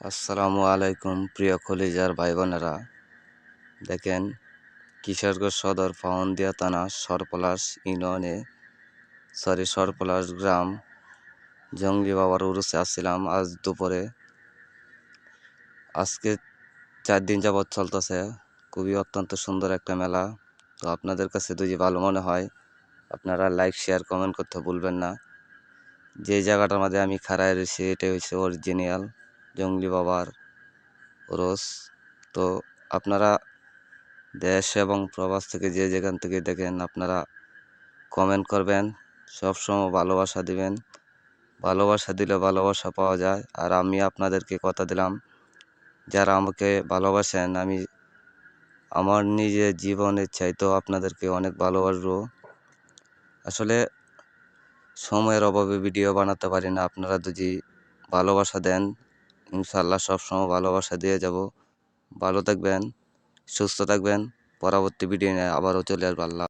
আসসালামু আলাইকুম, প্রিয় খলিজার ভাই বোনেরা দেখেন কিশোরগঞ্জ সদর পাউন্দিয়া থানা, সরপলাশ ইউনিয়নে সরি সরপলাশ গ্রাম জঙ্গলি বাবার উরুসে আসছিলাম আজ দুপুরে। আজকে চার দিন যাবৎ চলতেছে, খুবই অত্যন্ত সুন্দর একটা মেলা। তো আপনাদের কাছে যদি ভালো মনে হয়, আপনারা লাইক শেয়ার কমেন্ট করতে ভুলবেন না। যে জায়গাটার মধ্যে আমি খাড়ায় রয়েছি, এটাই হচ্ছে অরিজিনাল জঙ্গলি বাবার রোজ। তো আপনারা দেশ এবং প্রবাস থেকে যে যেখান থেকে দেখেন, আপনারা কমেন্ট করবেন। সবসময় ভালোবাসা দিবেন। ভালোবাসা দিলে ভালোবাসা পাওয়া যায়। আর আমি আপনাদেরকে কথা দিলাম, যারা আমাকে ভালোবাসেন, আমি আমার নিজের জীবনের চাইতেও আপনাদেরকে অনেক ভালোবাসবো। আসলে সময়ের অভাবে ভিডিও বানাতে পারি না। আপনারা যদি ভালোবাসা দেন ইনশাল্লাহ সবসময় ভালোবাসা দিয়ে যাব। ভালো থাকবেন, সুস্থ থাকবেন। পরবর্তী ভিডিও নিয়ে আবারও চলে আসব, আল্লাহ